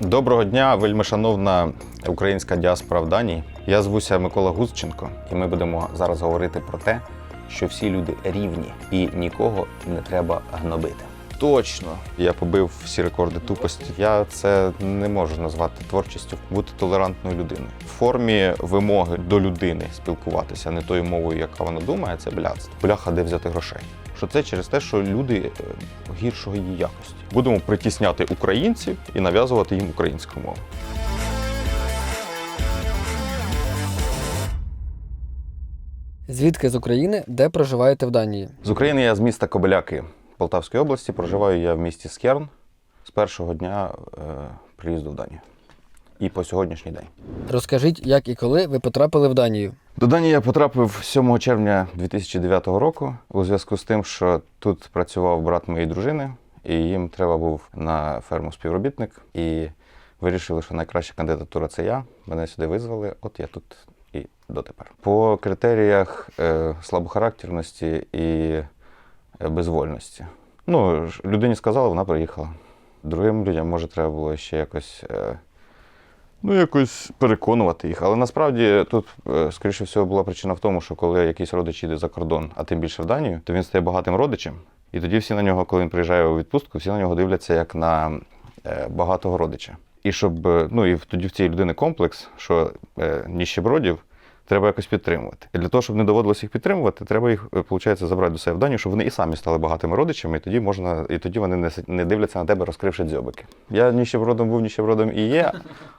Доброго дня, вельми шановна українська діаспора в Данії. Я звуся Микола Гузченко, і ми будемо зараз говорити про те, що всі люди рівні і нікого не треба гнобити. Точно, я побив всі рекорди тупості. Я це не можу назвати творчістю, бути толерантною людиною. В формі вимоги до людини спілкуватися не тою мовою, яка вона думає, це блядство. Бляха, де взяти грошей. Що це через те, що люди е, гіршого її якості. Будемо притісняти українців і нав'язувати їм українську мову. Звідки з України, де проживаєте в Данії? З України я з міста Кобиляки Полтавської області. Проживаю я в місті Скерн з першого дня е, приїзду в Данію. І по сьогоднішній день. Розкажіть, як і коли ви потрапили в Данію. До Данії я потрапив 7 червня 2009 року у зв'язку з тим, що тут працював брат моєї дружини, і їм треба був на ферму співробітник. І вирішили, що найкраща кандидатура це я. Мене сюди визвали. От я тут і дотепер. По критеріях е, слабохарактерності і е, безвольності. Ну, людині сказали, вона приїхала. Другим людям, може, треба було ще якось. Е, Ну, якось переконувати їх. Але насправді тут, е, скоріше всього, була причина в тому, що коли якийсь родич їде за кордон, а тим більше в Данію, то він стає багатим родичем. І тоді всі на нього, коли він приїжджає у відпустку, всі на нього дивляться як на е, багатого родича. І щоб, е, ну і тоді в цієї людини комплекс, що е, ніщебродів треба якось підтримувати. І для того, щоб не доводилося їх підтримувати, треба їх, виходить, забрати до себе в Данію, щоб вони і самі стали багатими родичами, і тоді можна, і тоді вони не, дивляться на тебе, розкривши дзьобики. Я ніщебродом був, ніщебродом і є,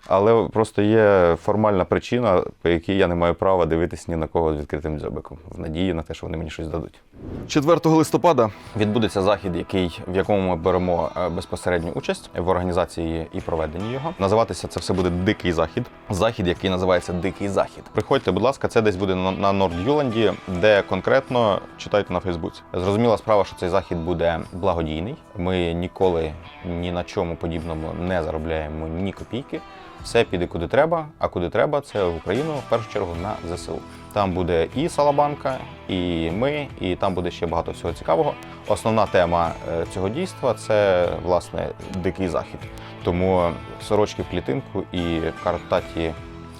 але просто є формальна причина, по якій я не маю права дивитись ні на кого з відкритим дзьобиком, в надії на те, що вони мені щось дадуть. 4 листопада відбудеться захід, який, в якому ми беремо е, безпосередню участь в організації і проведенні його. Називатися це все буде Дикий Захід. Захід, який називається Дикий Захід. Приходьте, будь ласка, це десь буде на- на Норд-Юланді, де конкретно читайте на Фейсбуці. Зрозуміла справа, що цей захід буде благодійний. Ми ніколи ні на чому подібному не заробляємо ні копійки. Все піде куди треба, а куди треба, це в Україну в першу чергу на ЗСУ. Там буде і Салабанка, і ми, і там буде ще багато всього цікавого. Основна тема е, цього дійства це власне дикий захід. Тому сорочки в клітинку і картаті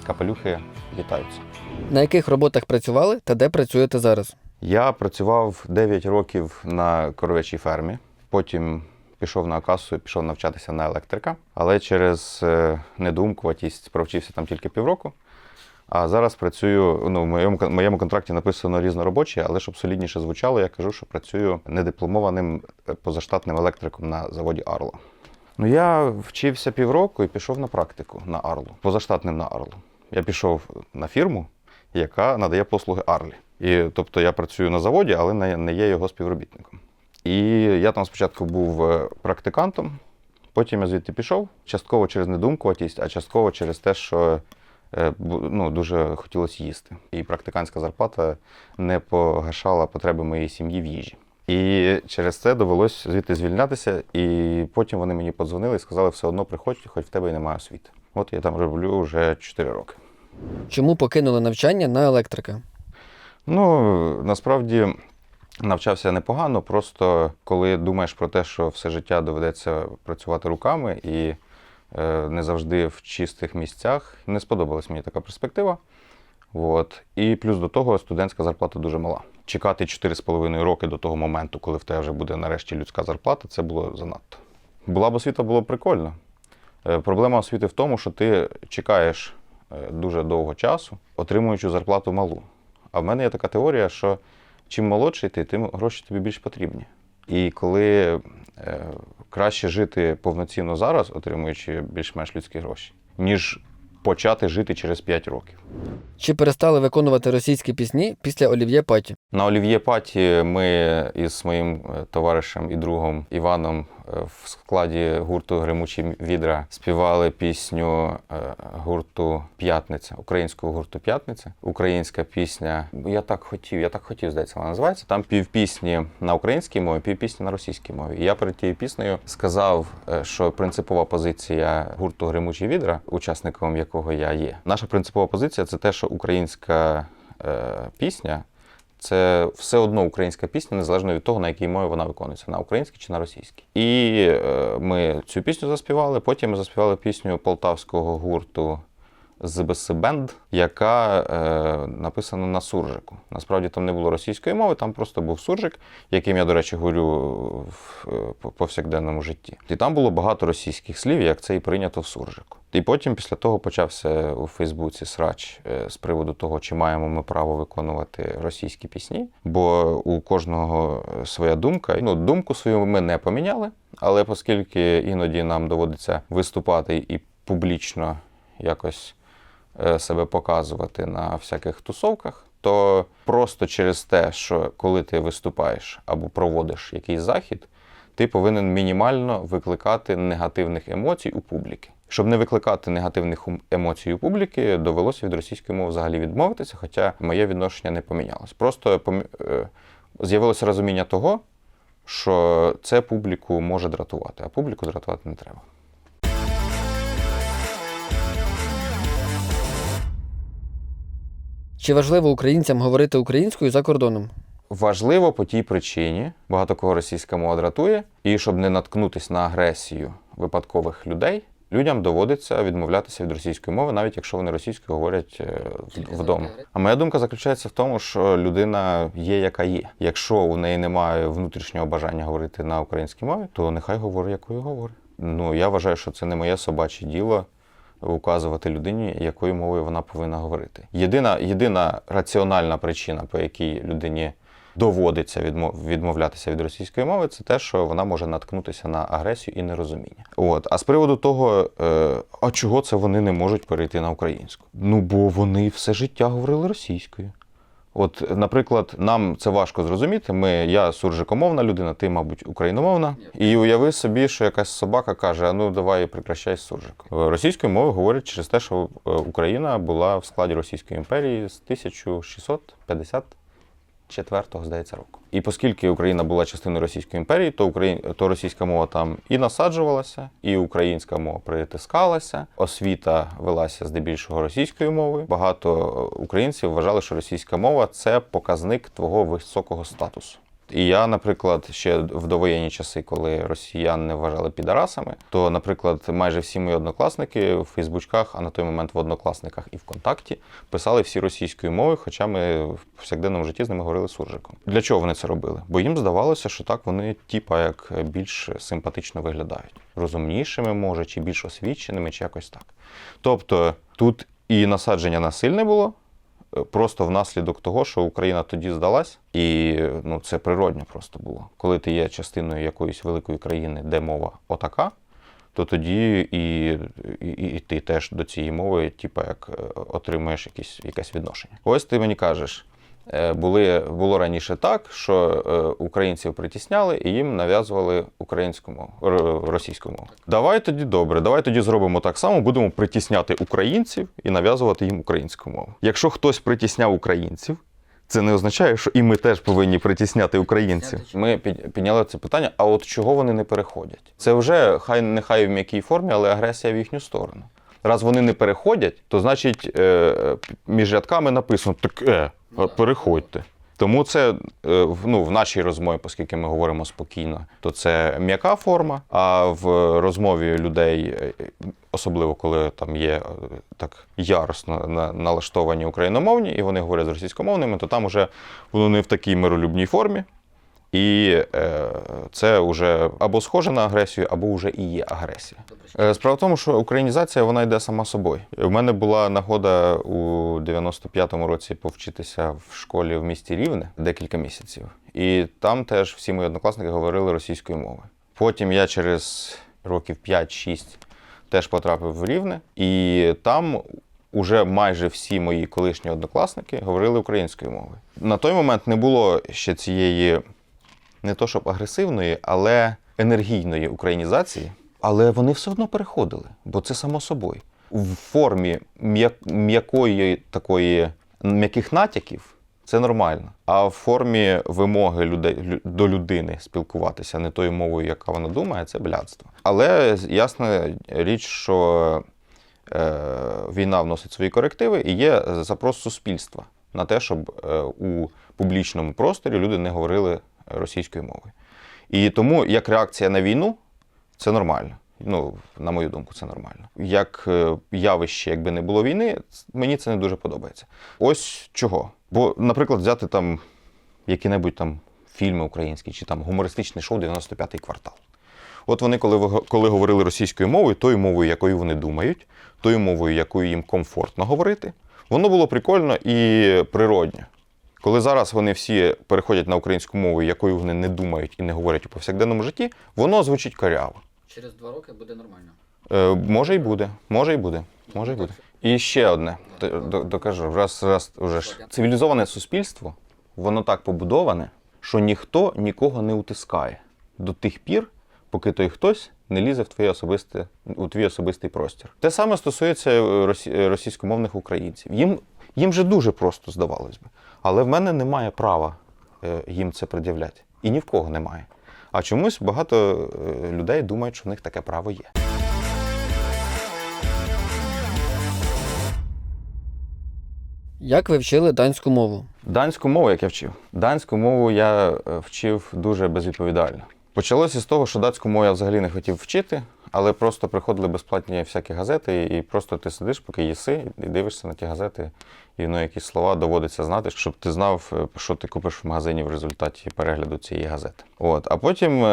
капелюхи вітаються. На яких роботах працювали та де працюєте зараз? Я працював 9 років на коров'ячій фермі. Потім пішов на касу і пішов навчатися на електрика. Але через е, недумкуватість провчився там тільки півроку. А зараз працюю. Ну, в моєму, моєму контракті написано різноробочий, але щоб солідніше звучало, я кажу, що працюю недипломованим е, позаштатним електриком на заводі Арло. Ну, я вчився півроку і пішов на практику на Арлу, позаштатним на Арлу. Я пішов на фірму, яка надає послуги Арлі. І, тобто я працюю на заводі, але не, є його співробітником. І я там спочатку був е, практикантом, потім я звідти пішов, частково через недумкуватість, а частково через те, що ну, дуже хотілося їсти. І практикантська зарплата не погашала потреби моєї сім'ї в їжі. І через це довелось звідти звільнятися, і потім вони мені подзвонили і сказали, все одно приходь, хоч в тебе і немає освіти. От я там роблю вже 4 роки. Чому покинули навчання на електрика? Ну, насправді навчався непогано, просто коли думаєш про те, що все життя доведеться працювати руками і е, не завжди в чистих місцях, не сподобалась мені така перспектива. От. І плюс до того студентська зарплата дуже мала. Чекати 4,5 роки до того моменту, коли в тебе вже буде нарешті людська зарплата, це було занадто. Була б освіта, було б прикольно. Е, Проблема освіти в тому, що ти чекаєш е, дуже довго часу, отримуючи зарплату малу. А в мене є така теорія, що чим молодший ти, тим гроші тобі більш потрібні. І коли е, краще жити повноцінно зараз, отримуючи більш-менш людські гроші, ніж почати жити через 5 років. Чи перестали виконувати російські пісні після Олів'є Паті? На Олів'є Паті ми із моїм е, товаришем і другом Іваном в складі гурту Гримучі відра співали пісню е, гурту П'ятниця, українського гурту П'ятниця. Українська пісня. Я так хотів, я так хотів, здається, вона називається. Там півпісні на українській мові, півпісні на російській мові. І я перед тією піснею сказав, е, що принципова позиція гурту Гримучі відра, учасником якого я є. Наша принципова позиція це те, що українська е, пісня це все одно українська пісня, незалежно від того, на якій мові вона виконується, на українській чи на російській. І е, ми цю пісню заспівали. Потім ми заспівали пісню полтавського гурту ЗБС Бенд, яка е, написана на суржику. Насправді там не було російської мови, там просто був суржик, яким я, до речі, говорю в е, повсякденному житті. І там було багато російських слів, як це і прийнято в суржику. І потім після того почався у Фейсбуці срач е, з приводу того, чи маємо ми право виконувати російські пісні. Бо у кожного своя думка. Ну, думку свою ми не поміняли, але оскільки іноді нам доводиться виступати і публічно якось себе показувати на всяких тусовках, то просто через те, що коли ти виступаєш або проводиш якийсь захід, ти повинен мінімально викликати негативних емоцій у публіки. Щоб не викликати негативних емоцій у публіки, довелося від російської мови взагалі відмовитися, хоча моє відношення не помінялось. Просто помі- е, з'явилося розуміння того, що це публіку може дратувати, а публіку дратувати не треба. Чи важливо українцям говорити українською за кордоном? Важливо по тій причині, багато кого російська мова дратує, і щоб не наткнутися на агресію випадкових людей, людям доводиться відмовлятися від російської мови, навіть якщо вони російською говорять е, вдома. А моя думка заключається в тому, що людина є, яка є. Якщо у неї немає внутрішнього бажання говорити на українській мові, то нехай говорить, якою говорить. Ну я вважаю, що це не моє собаче діло указувати людині, якою мовою вона повинна говорити. Єдина, єдина раціональна причина, по якій людині доводиться відмов- відмовлятися від російської мови, це те, що вона може наткнутися на агресію і нерозуміння. От. А з приводу того, е, а чого це вони не можуть перейти на українську? Ну, бо вони все життя говорили російською. От, наприклад, нам це важко зрозуміти. Ми, я суржикомовна людина, ти, мабуть, україномовна. І уяви собі, що якась собака каже: а ну давай прикращай суржик суржиком. Е, Російською мовою говорять через те, що е, Україна була в складі Російської імперії з 1654 здається, року. І оскільки Україна була частиною Російської імперії, то Україн... то російська мова там і насаджувалася, і українська мова притискалася. Освіта велася здебільшого російською мовою. Багато е, українців вважали, що російська мова це показник твого високого статусу. І я, наприклад, ще в довоєнні часи, коли росіян не вважали підарасами, то, наприклад, майже всі мої однокласники в Фейсбучках, а на той момент в однокласниках і ВКонтакті писали всі російською мовою, хоча ми в повсякденному житті з ними говорили суржиком. Для чого вони це робили? Бо їм здавалося, що так вони, типа, як більш симпатично виглядають, розумнішими, може, чи більш освіченими, чи якось так. Тобто тут і насадження насильне було, просто внаслідок того, що Україна тоді здалась, і ну, це природньо просто було. Коли ти є частиною якоїсь великої країни, де мова отака, то тоді і, і, і ти теж до цієї мови, типа, як отримаєш отримуєш якісь, якесь відношення. Ось ти мені кажеш. Е, Були, було раніше так, що е, українців притісняли і їм нав'язували українську мову, російську мову. Давай тоді добре, давай тоді зробимо так само, будемо притісняти українців і нав'язувати їм українську мову. Якщо хтось притісняв українців, це не означає, що і ми теж повинні притісняти українців. Ми під- підняли це питання, а от чого вони не переходять? Це вже хай нехай в м'якій формі, але агресія в їхню сторону. Раз вони не переходять, то значить е, між рядками написано так, е, переходьте. Тому це е, в- ну, в нашій розмові, оскільки ми говоримо спокійно, то це м'яка форма. А в розмові людей, е, особливо коли там є так яростно на- налаштовані україномовні, і вони говорять з російськомовними, то там вже воно не в такій миролюбній формі. І е, це вже або схоже на агресію, або вже і є агресія. Е, Справа в тому, що українізація вона йде сама собою. У мене була нагода у 95-му році повчитися в школі в місті Рівне декілька місяців. І там теж всі мої однокласники говорили російською мовою. Потім я через років 5-6 теж потрапив в Рівне, і там уже майже всі мої колишні однокласники говорили українською мовою. На той момент не було ще цієї не то щоб агресивної, але енергійної українізації. Але вони все одно переходили, бо це само собою. В формі м'якої такої м'яких натяків це нормально. А в формі вимоги людей до людини спілкуватися не тою мовою, яка вона думає, це блядство. Але ясна річ, що е, війна вносить свої корективи і є запрос суспільства на те, щоб е, у публічному просторі люди не говорили російською мовою. І тому, як реакція на війну, це нормально. Ну, на мою думку, це нормально. Як е, явище, якби не було війни, мені це не дуже подобається. Ось чого. Бо, наприклад, взяти там які-небудь там фільми українські чи там гумористичне шоу 95-й квартал. От вони, коли, коли говорили російською мовою, тою мовою, якою вони думають, тою мовою, якою їм комфортно говорити, воно було прикольно і природньо. Коли зараз вони всі переходять на українську мову, якою вони не думають і не говорять у повсякденному житті, воно звучить коряво. Через два роки буде нормально. Е, може й буде, може й буде, може й буде. І ще одне, докажу, раз, раз уже ж. Цивілізоване суспільство, воно так побудоване, що ніхто нікого не утискає до тих пір, поки той хтось не лізе в твоє особисте, у твій особистий простір. Те саме стосується е, російськомовних українців. Їм, їм же дуже просто здавалось би. Але в мене немає права е, їм це пред'являти. І ні в кого немає. А чомусь багато е, людей думають, що в них таке право є. Як ви вчили данську мову? Данську мову, як я вчив. Данську мову я е, вчив дуже безвідповідально. Почалося з того, що датську мову я взагалі не хотів вчити, але просто приходили безплатні всякі газети, і просто ти сидиш, поки їси, і дивишся на ті газети, і ну, якісь слова доводиться знати, щоб ти знав, е, що ти купиш в магазині в результаті перегляду цієї газети. От. А потім е,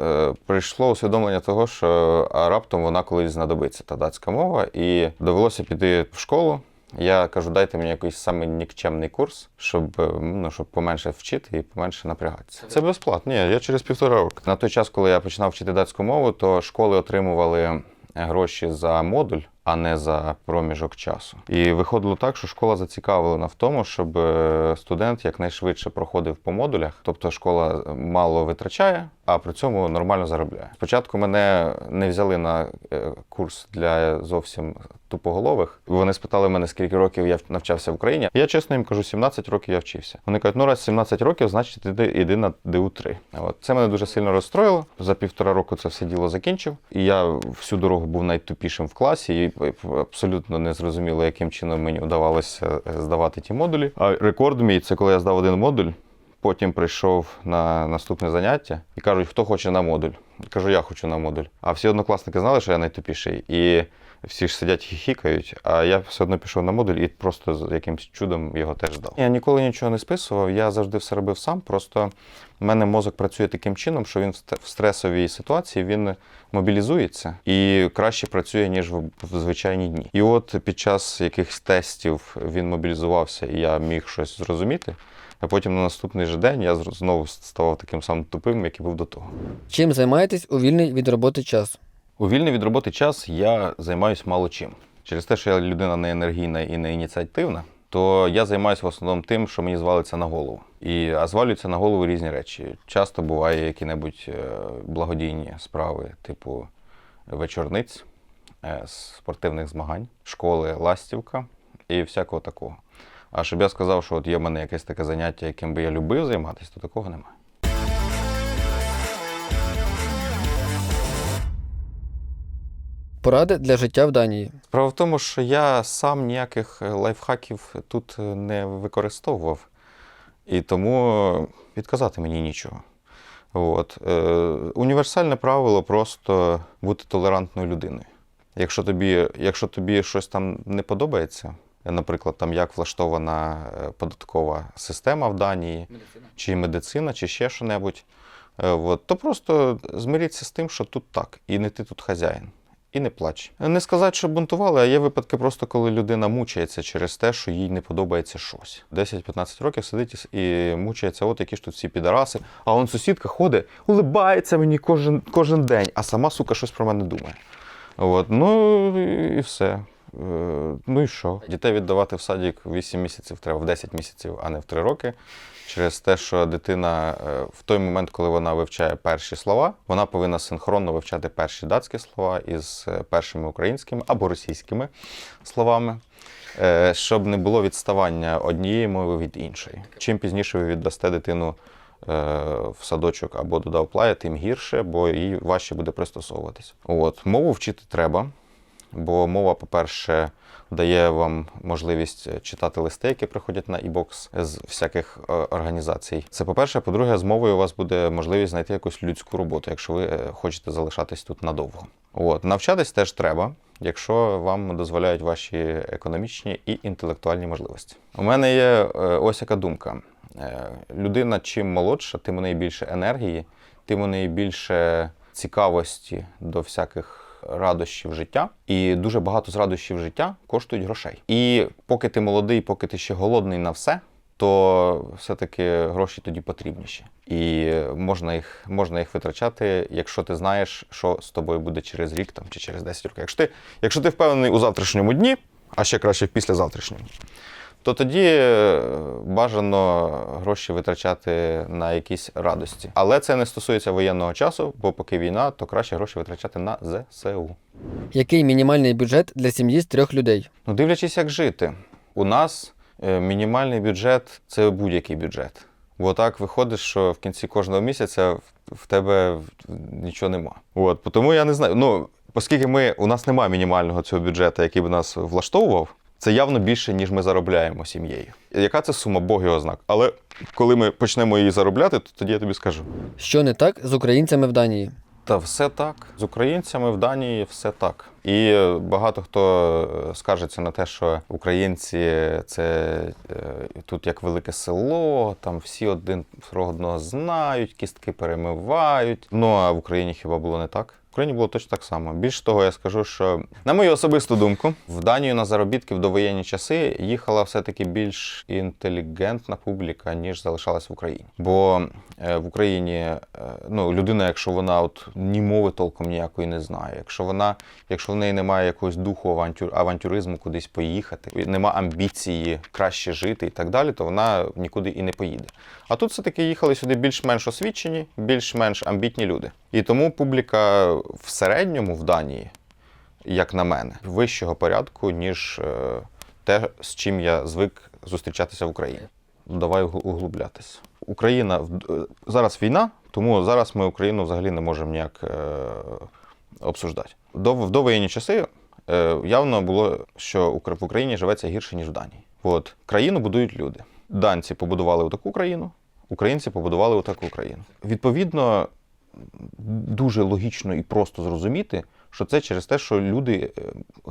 е, прийшло усвідомлення того, що а раптом вона колись знадобиться, та датська мова, і довелося піти в школу. Я кажу, дайте мені якийсь самий нікчемний курс, щоб, е, ну, щоб поменше вчити і поменше напрягатися. Це безплатно. Ні, я через півтора року. На той час, коли я починав вчити датську мову, то школи отримували гроші за модуль, а не за проміжок часу. І виходило так, що школа зацікавлена в тому, щоб е, студент якнайшвидше проходив по модулях, тобто школа мало витрачає, а при цьому нормально заробляє. Спочатку мене не взяли на е, курс для зовсім тупоголових. Вони спитали мене, скільки років я навчався в Україні. Я чесно їм кажу, 17 років я вчився. Вони кажуть, ну раз 17 років, значить іди на ДУ-3. От це мене дуже сильно розстроїло. За півтора року це все діло закінчив. І я всю дорогу був найтупішим в класі, і абсолютно не зрозуміло, яким чином мені вдавалося е, здавати ті модулі. А рекорд мій це коли я здав один модуль. Потім прийшов на наступне заняття і кажуть, хто хоче на модуль. Кажу, я хочу на модуль. А всі однокласники знали, що я найтупіший. І всі ж сидять хіхікають, а я все одно пішов на модуль і просто з якимсь чудом його теж здав. Я ніколи нічого не списував, я завжди все робив сам. Просто в мене мозок працює таким чином, що він в стресовій ситуації він мобілізується і краще працює, ніж в, звичайні дні. І от під час якихось тестів він мобілізувався, і я міг щось зрозуміти. А потім на наступний же день я знову ставав таким самим тупим, як і був до того. Чим займаєтесь у вільний від роботи час? У вільний від роботи час я займаюся мало чим. Через те, що я людина не енергійна і не ініціативна, то я займаюся в основному тим, що мені звалиться на голову. І, а звалюються на голову різні речі. Часто буває які-небудь е, благодійні справи, типу вечорниць, е, спортивних змагань, школи Ластівка і всякого такого. А щоб я сказав, що от є в мене якесь таке заняття, яким би я любив займатися, то такого немає. Поради для життя в Данії. Справа в тому, що я сам ніяких лайфхаків тут не використовував, і тому відказати мені нічого. От. Е, універсальне правило просто бути толерантною людиною. Якщо тобі, якщо тобі щось там не подобається, наприклад, там як влаштована е, податкова система в Данії, чи медицина, чи ще що-небудь, е, от, то просто змиріться з тим, що тут так, і не ти тут хазяїн. І не плач. Не сказати, що бунтували, а є випадки просто, коли людина мучається через те, що їй не подобається щось. 10-15 років сидить і мучається, от які ж тут всі підараси. А он сусідка ходить, улибається мені кожен, кожен день, а сама, сука, щось про мене думає. От, ну і все. Е, Ну і що? Дітей віддавати в садик 8 місяців треба в 10 місяців, а не в 3 роки. Через те, що дитина е, в той момент, коли вона вивчає перші слова, вона повинна синхронно вивчати перші датські слова із е, першими українськими або російськими словами, щоб не було відставання однієї мови від іншої. Чим пізніше ви віддасте дитину в садочок або додав плая, тим гірше, бо їй важче буде пристосовуватися. От мову вчити треба. Бо мова, по-перше, дає вам можливість е, читати листи, які приходять на e-box з всяких е, організацій. Це по-перше. По-друге, з мовою у вас буде можливість знайти якусь людську роботу, якщо ви е, хочете залишатись тут надовго. От навчатись теж треба, якщо вам дозволяють ваші економічні і інтелектуальні можливості. У мене є ось яка думка. Людина чим молодша, тим у неї більше енергії, тим у неї більше цікавості до всяких радощів життя. І дуже багато з радощів життя коштують грошей. І поки ти молодий, поки ти ще голодний на все, то все-таки гроші тоді потрібніші. І можна їх, можна їх витрачати, якщо ти знаєш, що з тобою буде через рік там, чи через 10 років. Якщо ти, якщо ти впевнений у завтрашньому дні, а ще краще в післязавтрашньому, то тоді е, бажано гроші витрачати на якісь радості. Але це не стосується воєнного часу, бо поки війна, то краще гроші витрачати на ЗСУ. Який мінімальний бюджет для сім'ї з трьох людей? Ну, дивлячись, як жити. У нас е, мінімальний бюджет це будь-який бюджет. Бо так виходить, що в кінці кожного місяця в- тебе нічого нема. От, тому я не знаю. Ну, оскільки ми, у нас немає мінімального цього бюджету, який би нас влаштовував, це явно більше, ніж ми заробляємо сім'єю. Яка це сума, Бог його знак. Але коли ми почнемо її заробляти, то тоді я тобі скажу. Що не так з українцями в Данії? Та все так. З українцями в Данії все так. І багато хто е, скаржиться на те, що українці це е, тут як велике село, там всі один про одного знають, кістки перемивають. Ну а в Україні хіба було не так? Україні було точно так само. Більш того, я скажу, що на мою особисту думку, в Данію на заробітки в довоєнні часи їхала все-таки більш інтелігентна публіка, ніж залишалась в Україні. Бо е, в Україні е, ну, людина, якщо вона от ні мови толком ніякої не знає, якщо вона, якщо в неї немає якогось духу авантюр, авантюризму кудись поїхати, нема амбіції краще жити і так далі, то вона нікуди і не поїде. А тут все-таки їхали сюди більш-менш освічені, більш-менш амбітні люди. І тому публіка в середньому в Данії, як на мене, вищого порядку, ніж е, те, з чим я звик зустрічатися в Україні. Давай угл- углублятися. Україна е, зараз війна, тому зараз ми Україну взагалі не можемо ніяк е, обсуждати. До, в довоєнні часи явно було, що в Україні живеться гірше, ніж в Данії. От країну будують люди. Данці побудували таку країну, українці побудували таку країну. Відповідно, дуже логічно і просто зрозуміти, що це через те, що люди е,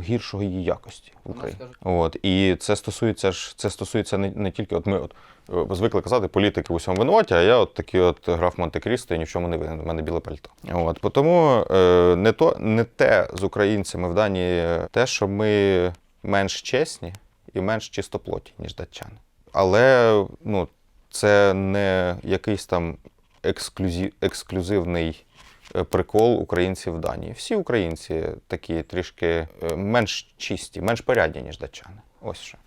гіршої її якості в Україні. От і це стосується ж це стосується не, не тільки от ми от е, звикли казати, політики в усьому винуваті, а я от такий от граф Монте-Крісто і ні в чому не винен. У мене біле пальто. От тому е, не то не те з українцями в Данії, те, що ми менш чесні і менш чистоплоті, ніж датчани. Але ну, це не якийсь там ексклюзив, ексклюзивний е, прикол українців в Данії. Всі українці такі трішки е, менш чисті, менш порядні, ніж датчани. Ось що.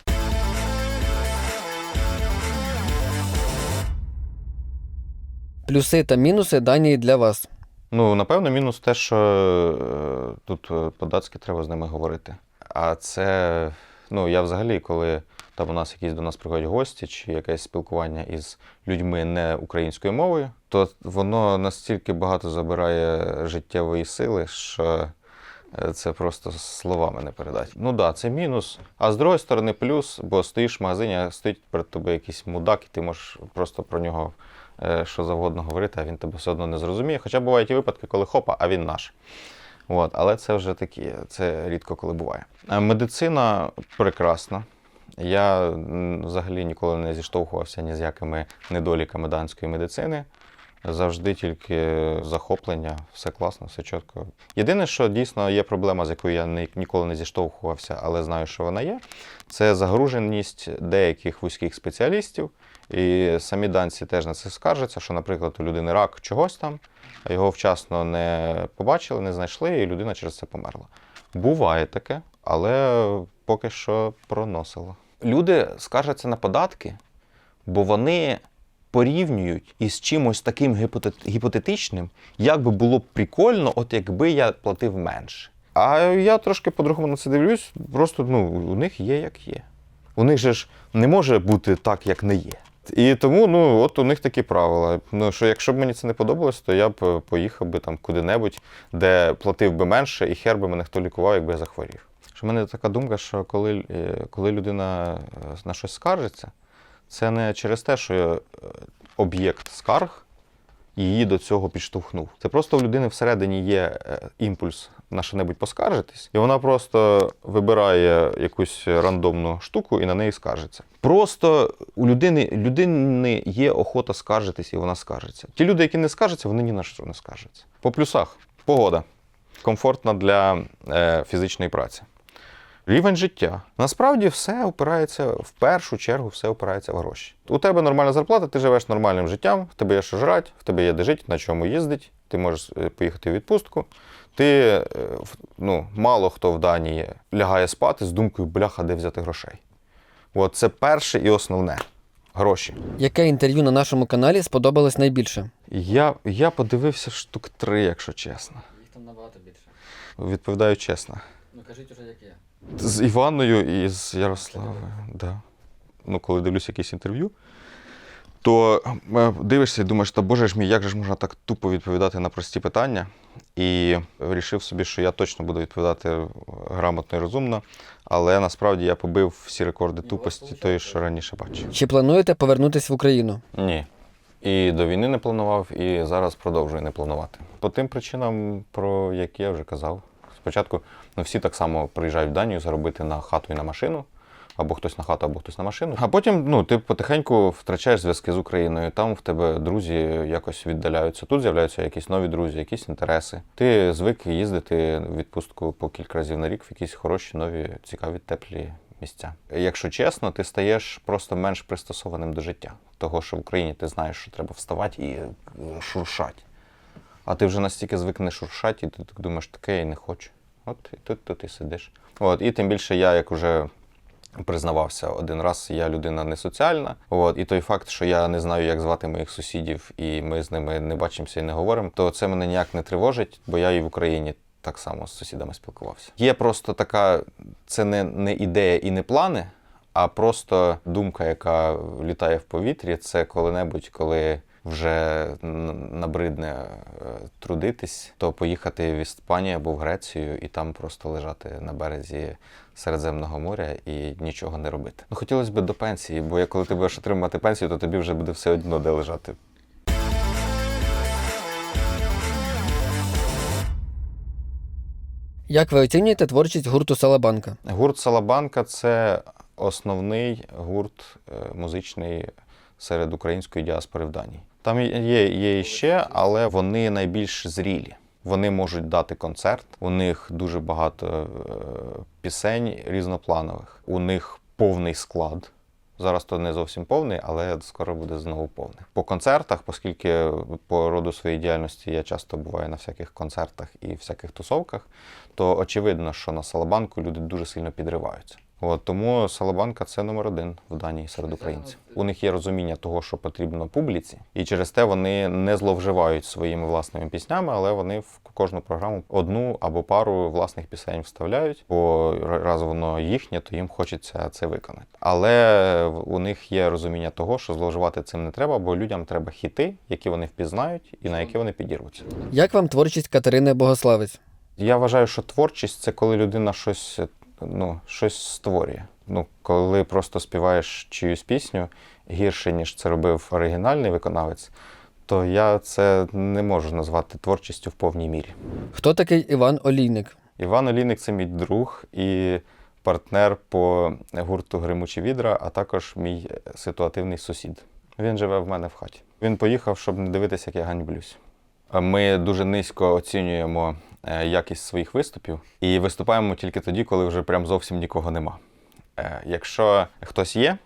Плюси та мінуси Данії для вас. Ну, напевно, мінус те, що е, тут по-датськи треба з ними говорити. А це, ну, я взагалі, коли там у нас якісь до нас приходять гості чи якесь спілкування із людьми не українською мовою, то воно настільки багато забирає життєвої сили, що е, це просто словами не передати. Ну так, да, це мінус. А з другої сторони, плюс, бо стоїш в магазині, а стоїть перед тобою якийсь мудак, і ти можеш просто про нього е, що завгодно говорити, а він тебе все одно не зрозуміє. Хоча бувають і випадки, коли хопа, а він наш. От, але це вже такі, це рідко коли буває. Е, Медицина прекрасна. Я взагалі ніколи не зіштовхувався ні з якими недоліками данської медицини. Завжди тільки захоплення, все класно, все чітко. Єдине, що дійсно є проблема, з якою я ніколи не зіштовхувався, але знаю, що вона є, це загруженість деяких вузьких спеціалістів. І самі данці теж на це скаржаться, що, наприклад, у людини рак чогось там, а його вчасно не побачили, не знайшли, і людина через це померла. Буває таке, але поки що проносило. Люди скаржаться на податки, бо вони порівнюють із чимось таким гіпотет- гіпотетичним, як би було б прикольно, от якби я платив менше. А я трошки по-другому на це дивлюсь, просто ну, у них є як є. У них же ж не може бути так, як не є. І тому ну, от у них такі правила. Ну, що якщо б мені це не подобалось, то я б е, поїхав би там куди-небудь, де платив би менше, і хер би мене хто лікував, якби я захворів. В мене така думка, що коли, е, коли людина е, на щось скаржиться, це не через те, що е, об'єкт скарг її до цього підштовхнув. Це просто у людини всередині є е, імпульс на що-небудь поскаржитись, і вона просто вибирає якусь рандомну штуку і на неї скаржиться. Просто у людини, людини є охота скаржитись, і вона скаржиться. Ті люди, які не скаржаться, вони ні на що не скаржаться. По плюсах погода комфортна для е, фізичної праці. Рівень життя. Насправді все опирається в першу чергу, все опирається в гроші. У тебе нормальна зарплата, ти живеш нормальним життям, в тебе є що жрати, в тебе є де жити, на чому їздить, ти можеш е, поїхати в відпустку. Ти е, ну, мало хто в Данії лягає спати з думкою, бляха, де взяти грошей. От це перше і основне гроші. Яке інтерв'ю на нашому каналі сподобалось найбільше? Я, я подивився штук три, якщо чесно. Їх там набагато більше. Відповідаю чесно. Ну кажіть уже, яке. З Іваною і з Ярославою. Да. Ну, коли дивлюсь якесь інтерв'ю, то е, дивишся і думаєш, та боже ж мій, як же ж можна так тупо відповідати на прості питання? І вирішив собі, що я точно буду відповідати е, грамотно і розумно, але насправді я побив всі рекорди тупості тої, що раніше бачив. Чи плануєте повернутись в Україну? Ні. І до війни не планував, і зараз продовжую не планувати. По тим причинам, про які я вже казав. Спочатку ну, всі так само приїжджають в Данію заробити на хату і на машину. Або хтось на хату, або хтось на машину. А потім ну, ти потихеньку втрачаєш зв'язки з Україною. Там в тебе друзі якось віддаляються. Тут з'являються якісь нові друзі, якісь інтереси. Ти звик їздити в відпустку по кілька разів на рік в якісь хороші, нові, цікаві, теплі місця. Якщо чесно, ти стаєш просто менш пристосованим до життя. Того, що в Україні ти знаєш, що треба вставати і шуршати. А ти вже настільки звик не шуршати, і ти так думаєш, таке я не хочу. От і тут, тут і сидиш. От, і тим більше я, як уже признавався один раз, я людина не соціальна. От, і той факт, що я не знаю, як звати моїх сусідів, і ми з ними не бачимося і не говоримо, то це мене ніяк не тривожить, бо я і в Україні так само з сусідами спілкувався. Є просто така, це не, не ідея і не плани, а просто думка, яка літає в повітрі, це коли-небудь, коли вже набридне е, трудитись, то поїхати в Іспанію або в Грецію і там просто лежати на березі Середземного моря і нічого не робити. Ну, хотілося б до пенсії, бо як коли ти будеш отримувати пенсію, то тобі вже буде все одно де лежати. Як ви оцінюєте творчість гурту Салабанка? Гурт Салабанка це основний гурт е, музичний серед української діаспори в Данії. Там є, є ще, але вони найбільш зрілі. Вони можуть дати концерт. У них дуже багато е, пісень різнопланових. У них повний склад. Зараз то не зовсім повний, але скоро буде знову повний. По концертах, оскільки по роду своєї діяльності я часто буваю на всяких концертах і всяких тусовках, то очевидно, що на Салабанку люди дуже сильно підриваються. От, тому Салабанка це номер один в Данії серед українців. У них є розуміння того, що потрібно публіці, і через те вони не зловживають своїми власними піснями, але вони в кожну програму одну або пару власних пісень вставляють, бо раз воно їхнє, то їм хочеться це виконати. Але у них є розуміння того, що зловживати цим не треба, бо людям треба хіти, які вони впізнають і на які вони підірвуться. Як вам творчість Катерини Богославець? Я вважаю, що творчість це коли людина щось, ну, щось створює. Ну, коли просто співаєш чиюсь пісню гірше, ніж це робив оригінальний виконавець, то я це не можу назвати творчістю в повній мірі. Хто такий Іван Олійник? Іван Олійник це мій друг і партнер по гурту Гримучі відра, а також мій ситуативний сусід. Він живе в мене в хаті. Він поїхав, щоб не дивитися, як я ганьблюсь. Ми дуже низько оцінюємо якість своїх виступів і виступаємо тільки тоді, коли вже прям зовсім нікого нема. Е, Якщо хтось є,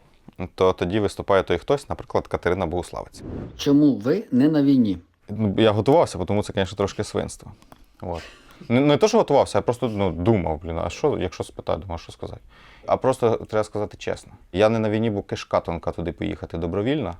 то тоді виступає той хтось, наприклад, Катерина Богуславець. Чому ви не на війні? Ну, я готувався, тому це, звісно, трошки свинство. От. Не, не то, що готувався, а просто ну, думав, блін, а що, якщо спитаю, думав, що сказати. А просто треба сказати чесно. Я не на війні, бо кишка тонка туди поїхати добровільно,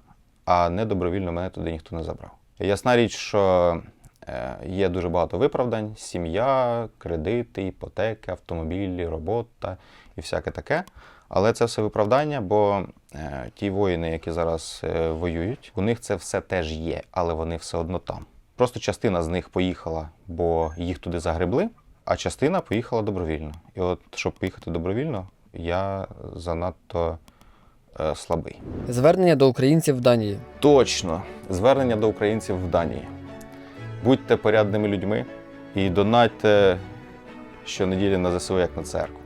а не добровільно мене туди ніхто не забрав. Ясна річ, що е, Е, є дуже багато виправдань: сім'я, кредити, іпотеки, автомобілі, робота і всяке таке. Але це все виправдання, бо е, ті воїни, які зараз е, воюють, у них це все теж є, але вони все одно там. Просто частина з них поїхала, бо їх туди загребли, а частина поїхала добровільно. І от, щоб поїхати добровільно, я занадто слабий. Звернення до українців в Данії. Точно, звернення до українців в Данії. Будьте порядними людьми і донатьте щонеділі на ЗСУ як на церкву.